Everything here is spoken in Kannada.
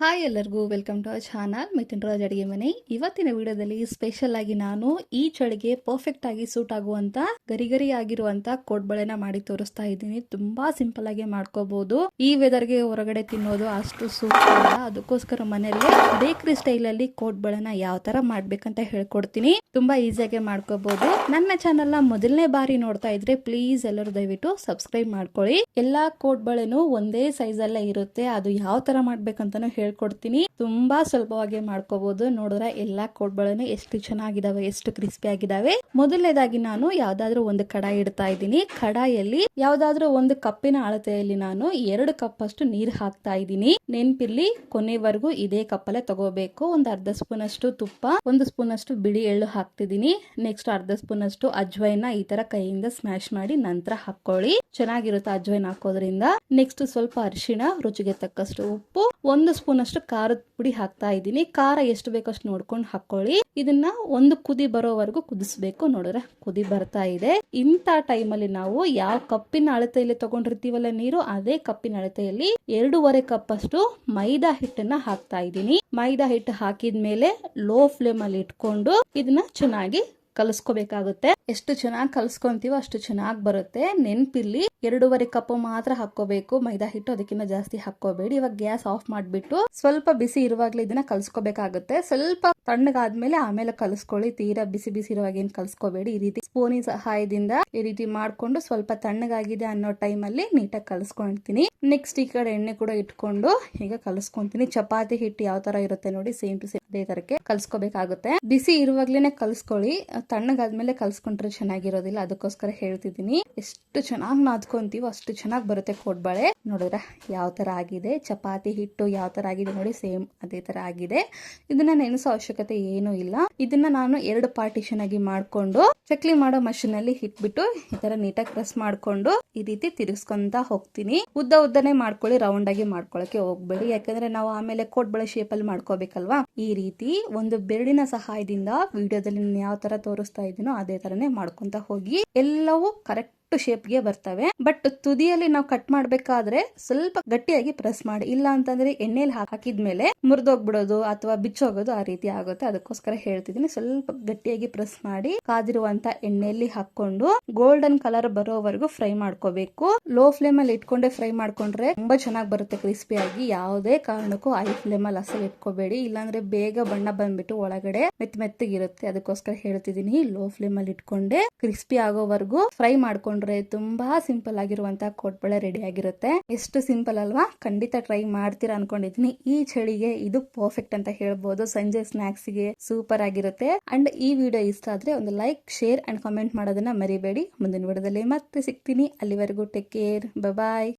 ಹಾಯ್ ಎಲ್ಲರಿಗೂ welcome to our channel Mithun Raj ಅಡುಗೆ ಮನೆ. ಇವತ್ತಿನ ವಿಡಿಯೋದಲ್ಲಿ ಸ್ಪೆಷಲ್ ಆಗಿ ನಾನು ಈ ಚಳಿಗೆ ಪರ್ಫೆಕ್ಟ್ ಆಗಿ ಸೂಟ್ ಆಗುವಂತ ಗರಿ ಗರಿ ಆಗಿರುವಂತ ಕೋಡ್ಬಳೆನ ಮಾಡಿ ತೋರಿಸ್ತಾ ಇದ್ದೀನಿ. ತುಂಬಾ ಸಿಂಪಲ್ ಆಗಿ ಮಾಡ್ಕೋಬಹುದು ಈ ವೆದರ್ಗೆ ಹೊರಗಡೆ ತಿನ್ನೋದು ಅಷ್ಟು ಸೂಟ್ ಅಲ್ಲ ಅದಕ್ಕೋಸ್ಕರ ಮನೆಯಲ್ಲಿ ಬೇಕರಿ ಸ್ಟೈಲ್ ಅಲ್ಲಿ ಕೋಡ್ಬಳೆನ ಯಾವ ತರ ಮಾಡ್ಬೇಕಂತ ಹೇಳ್ಕೊಡ್ತೀನಿ. ತುಂಬಾ ಈಸಿಯಾಗಿ ಮಾಡ್ಕೋಬಹುದು ನನ್ನ ಚಾನಲ್ನ ಮೊದಲನೇ ಬಾರಿ ನೋಡ್ತಾ ಇದ್ರೆ ಪ್ಲೀಸ್ ಎಲ್ಲರೂ ದಯವಿಟ್ಟು ಸಬ್ಸ್ಕ್ರೈಬ್ ಮಾಡ್ಕೊಳ್ಳಿ. ಎಲ್ಲಾ ಕೋಡ್ಬಳೆನು ಒಂದೇ ಸೈಜ್ ಅಲ್ಲೇ ಇರುತ್ತೆ. ಅದು ಯಾವ ತರ ಮಾಡ್ಬೇಕಂತಾನು ಹೇಳ್ಕೊಡ್ತೀನಿ. ತುಂಬಾ ಸುಲಭವಾಗಿ ಮಾಡ್ಕೋಬಹುದು ನೋಡಿದ್ರೆ ಎಲ್ಲಾ ಕೋಡ್ಬಳನು ಎಷ್ಟು ಚೆನ್ನಾಗಿದಾವೆ, ಎಷ್ಟು ಕ್ರಿಸ್ಪಿ ಆಗಿದಾವೆ. ಮೊದಲನೇದಾಗಿ ನಾನು ಯಾವ್ದಾದ್ರು ಒಂದು ಕಡಾಯಿ ಇಡ್ತಾ ಇದ್ದೀನಿ. ಕಡಾಯಲ್ಲಿ ಯಾವ್ದಾದ್ರು ಒಂದು ಕಪ್ಪಿನ ಅಳತೆಯಲ್ಲಿ ನಾನು ಎರಡು ಕಪ್ ಅಷ್ಟು ನೀರ್ ಹಾಕ್ತಾ ಇದ್ದೀನಿ. ನೆನ್ಪಿರ್ಲಿ, ಕೊನೆವರೆಗೂ ಇದೇ ಕಪ್ಪಲ್ಲೇ ತಗೋಬೇಕು. ಒಂದು ಅರ್ಧ ಸ್ಪೂನ್ ಅಷ್ಟು ತುಪ್ಪ, ಒಂದು ಸ್ಪೂನ್ ಅಷ್ಟು ಬಿಳಿ ಎಳ್ಳು ಹಾಕ್ತಿದ್ದೀನಿ. ನೆಕ್ಸ್ಟ್ ಅರ್ಧ ಸ್ಪೂನ್ ಅಷ್ಟು ಅಜ್ವೈನ ಈ ತರ ಕೈಯಿಂದ ಸ್ಮ್ಯಾಶ್ ಮಾಡಿ ನಂತರ ಹಾಕೊಳ್ಳಿ. ಚೆನ್ನಾಗಿರುತ್ತೆ ಅಜ್ವೈನ್ ಹಾಕೋದ್ರಿಂದ. ನೆಕ್ಸ್ಟ್ ಸ್ವಲ್ಪ ಅರಿಶಿಣ, ರುಚಿಗೆ ತಕ್ಕಷ್ಟು ಉಪ್ಪು, ಒಂದು ಸ್ಪೂನ್ ಅಷ್ಟು ಖಾರದ ಪುಡಿ ಹಾಕ್ತಾ ಇದ್ದೀನಿ. ಖಾರ ಎಷ್ಟು ಅಷ್ಟು ನೋಡ್ಕೊಂಡು ಹಾಕೊಳ್ಳಿ. ಇದನ್ನ ಒಂದು ಕುದಿ ಬರೋವರೆಗೂ ಕುದಿಸ್ಬೇಕು. ನೋಡಿದ್ರೆ ಕುದಿ ಬರ್ತಾ ಇದೆ. ಇಂಥ ಟೈಮಲ್ಲಿ ನಾವು ಯಾವ ಕಪ್ಪಿನ ಅಳತೆಯಲ್ಲಿ ತಗೊಂಡಿರ್ತೀವಲ್ಲ ನೀರು, ಅದೇ ಕಪ್ಪಿನ ಅಳತೆಯಲ್ಲಿ ಎರಡೂವರೆ ಕಪ್ ಅಷ್ಟು ಮೈದಾ ಹಿಟ್ಟನ್ನ ಹಾಕ್ತಾ ಇದ್ದೀನಿ. ಮೈದಾ ಹಿಟ್ಟು ಹಾಕಿದ್ಮೇಲೆ ಲೋ ಫ್ಲೇಮ್ ಅಲ್ಲಿ ಇಟ್ಕೊಂಡು ಇದನ್ನ ಚೆನ್ನಾಗಿ ಕಲಿಸ್ಕೋಬೇಕಾಗುತ್ತೆ. ಎಷ್ಟು ಚೆನ್ನಾಗಿ ಕಲಸ್ಕೊಂತೀವೋ ಅಷ್ಟು ಚೆನ್ನಾಗಿ ಬರುತ್ತೆ. ನೆನ್ಪಿರ್ಲಿ. ಎರಡೂವರೆ ಕಪ್ ಮಾತ್ರ ಹಾಕೋಬೇಕು ಮೈದಾ ಹಿಟ್ಟು ಅದಕ್ಕಿಂತ ಜಾಸ್ತಿ ಹಾಕೋಬೇಡಿ ಇವಾಗ ಗ್ಯಾಸ್ ಆಫ್ ಮಾಡ್ಬಿಟ್ಟು ಸ್ವಲ್ಪ ಬಿಸಿ ಇರುವಾಗ್ಲೇ ಇದನ್ನ ಕಲಸ್ಕೋಬೇಕಾಗುತ್ತೆ. ಸ್ವಲ್ಪ ತಣ್ಣಗಾದ್ಮೇಲೆ ಆಮೇಲೆ ಕಲಿಸ್ಕೊಳ್ಳಿ. ತೀರಾ ಬಿಸಿ ಬಿಸಿ ಇರುವಾಗ ಏನ್ ಕಲಸ್ಕೋಬೇಡಿ. ಈ ರೀತಿ ಸ್ಪೂನಿ ಸಹಾಯದಿಂದ ಈ ರೀತಿ ಮಾಡ್ಕೊಂಡು ಸ್ವಲ್ಪ ತಣ್ಣಗಾಗಿದೆ ಅನ್ನೋ ಟೈಮ್ ಅಲ್ಲಿ ನೀಟಾಗಿ ಕಲಿಸ್ಕೊಂತೀನಿ ನೆಕ್ಸ್ಟ್ ಈ ಕಡೆ ಎಣ್ಣೆ ಕೂಡ ಇಟ್ಕೊಂಡು ಈಗ ಕಲಿಸ್ಕೊಂತೀನಿ ಚಪಾತಿ ಹಿಟ್ಟು ಯಾವ ತರ ಇರುತ್ತೆ ನೋಡಿ ಸೇಮ್ ಟು ಸೇಮ್. ಅದೇ ತರಕ್ಕೆ ಕಲ್ಸ್ಕೋಬೇಕಾಗುತ್ತೆ. ಬಿಸಿ ಇರುವಾಗ್ಲೇನೆ ಕಲ್ಸ್ಕೊಳ್ಳಿ. ತಣ್ಣಗಾದ್ಮೇಲೆ ಕಲ್ಸ್ಕೊಂಡ್ರೆ ಚೆನ್ನಾಗಿರೋದಿಲ್ಲ, ಅದಕ್ಕೋಸ್ಕರ ಹೇಳ್ತಿದ್ದೀನಿ. ಎಷ್ಟು ಚೆನ್ನಾಗಿ ನಾದ್ಕೊಂತೀವೋ ಅಷ್ಟು ಚೆನ್ನಾಗಿ ಬರುತ್ತೆ ಕೋಡ್ಬಾಳೆ ನೋಡಿದ್ರೆ ಯಾವ ತರ ಆಗಿದೆ, ಚಪಾತಿ, ಹಿಟ್ಟು ಯಾವ ತರ ಆಗಿದೆ ನೋಡಿ, ಸೇಮ್ ಅದೇ ತರ ಆಗಿದೆ. ಇದನ್ನ ನೆನೆಸೋ ಅವಶ್ಯಕತೆ ಏನೂ ಇಲ್ಲ. ಇದನ್ನ ನಾನು ಎರಡು ಪಾರ್ಟಿಷನ್ ಆಗಿ ಮಾಡ್ಕೊಂಡು, ಚಕ್ಲಿ ಮಾಡೋ ಮಷಿನ್ ಅಲ್ಲಿ ಹಿಟ್ಬಿಟ್ಟು ಈ ತರ ನೀಟಾಗಿ ಪ್ರೆಸ್ ಮಾಡ್ಕೊಂಡು ಈ ರೀತಿ ತಿರುಗಿಸ್ಕೊಂತ ಹೋಗ್ತೀನಿ. ಉದ್ದ ಉದ್ದನೆ ಮಾಡ್ಕೊಳ್ಳಿ ರೌಂಡ್ ಆಗಿ ಮಾಡ್ಕೊಳಕ್ಕೆ ಹೋಗ್ಬೇಡಿ. ಯಾಕಂದ್ರೆ ನಾವು ಆಮೇಲೆ ಕೋಡ್ಬಳೆ ಶೇಪ್ ಅಲ್ಲಿ ಮಾಡ್ಕೋಬೇಕಲ್ವಾ? ಈ ರೀತಿ ಒಂದು ಬೆರಳಿನ ಸಹಾಯದಿಂದ ವಿಡಿಯೋದಲ್ಲಿ ಯಾವ ತರ ತೋರಿಸ್ತಾ ಇದೀನೋ ಅದೇ ತರನೇ ಮಾಡ್ಕೊಂತ ಹೋಗಿ ಎಲ್ಲವೂ ಕರೆಕ್ಟ್ ಶೇಪ್ಗೆ ಬರ್ತವೆ. ಬಟ್ ತುದಿಯಲ್ಲಿ ನಾವು ಕಟ್ ಮಾಡ್ಬೇಕಾದ್ರೆ ಸ್ವಲ್ಪ ಗಟ್ಟಿಯಾಗಿ ಪ್ರೆಸ್ ಮಾಡಿ. ಇಲ್ಲ ಅಂತಂದ್ರೆ ಎಣ್ಣೆಲಿ ಹಾಕಿದ್ಮೇಲೆ ಮುರಿದೋಗ್ಬಿಡೋದು ಅಥವಾ ಬಿಚ್ಚೋಗೋದು ಆ ರೀತಿ ಆಗುತ್ತೆ. ಅದಕ್ಕೋಸ್ಕರ ಹೇಳ್ತಿದ್ದೀನಿ. ಸ್ವಲ್ಪ ಗಟ್ಟಿಯಾಗಿ ಪ್ರೆಸ್ ಮಾಡಿ ಕಾದಿರುವಂತ ಎಣ್ಣೆಯಲ್ಲಿ ಹಾಕೊಂಡು ಗೋಲ್ಡನ್ ಕಲರ್ ಬರೋವರೆಗೂ ಫ್ರೈ ಮಾಡ್ಕೋಬೇಕು. ಲೋ ಫ್ಲೇಮ್ ಅಲ್ಲಿ ಇಟ್ಕೊಂಡೆ ಫ್ರೈ ಮಾಡ್ಕೊಂಡ್ರೆ ತುಂಬಾ ಚೆನ್ನಾಗಿ ಬರುತ್ತೆ ಕ್ರಿಸ್ಪಿ ಆಗಿ. ಯಾವುದೇ ಕಾರಣಕ್ಕೂ ಹೈ ಫ್ಲೇಮ್ ಅಲ್ಲಿ ಅಸಲ್ ಇಟ್ಕೋಬೇಡಿ. ಇಲ್ಲಾಂದ್ರೆ ಬೇಗ ಬಣ್ಣ ಬಂದ್ಬಿಟ್ಟು ಒಳಗಡೆ ಮೆತ್ತ ಮೆತ್ತಗಿರುತ್ತೆ. ಅದಕ್ಕೋಸ್ಕರ ಹೇಳ್ತಿದ್ದೀನಿ. ಲೋ ಫ್ಲೇಮ್ ಅಲ್ಲಿ ಇಟ್ಕೊಂಡೆ ಕ್ರಿಸ್ಪಿ ಆಗೋವರೆಗೂ ಫ್ರೈ ಮಾಡ್ಕೊಂಡ್ರೆ ತುಂಬಾ ಸಿಂಪಲ್ ಆಗಿರುವಂತಹ ಕೋಟ್ಬಳೆ ರೆಡಿ ಆಗಿರುತ್ತೆ. ಎಷ್ಟು ಸಿಂಪಲ್ ಅಲ್ವಾ? ಖಂಡಿತ ಟ್ರೈ ಮಾಡ್ತೀರಾ ಅನ್ಕೊಂಡಿದ್ದೀನಿ. ಈ ಚಳಿಗೆ ಇದು ಪರ್ಫೆಕ್ಟ್ ಅಂತ ಹೇಳ್ಬೋದು. ಸಂಜೆ ಸ್ನಾಕ್ಸ್ಗೆ ಸೂಪರ್ ಆಗಿರುತ್ತೆ. ಅಂಡ್ ಈ ವಿಡಿಯೋ ಇಷ್ಟ ಆದ್ರೆ ಒಂದು ಲೈಕ್ ಶೇರ್ ಅಂಡ್ ಕಾಮೆಂಟ್ ಮಾಡೋದನ್ನ ಮರಿಬೇಡಿ. ಮುಂದಿನ ವಿಡಿಯೋದಲ್ಲಿ ಮತ್ತೆ ಸಿಗ್ತೀನಿ. ಅಲ್ಲಿವರೆಗೂ ಟೇಕ್ ಕೇರ್ ಬಾಯ್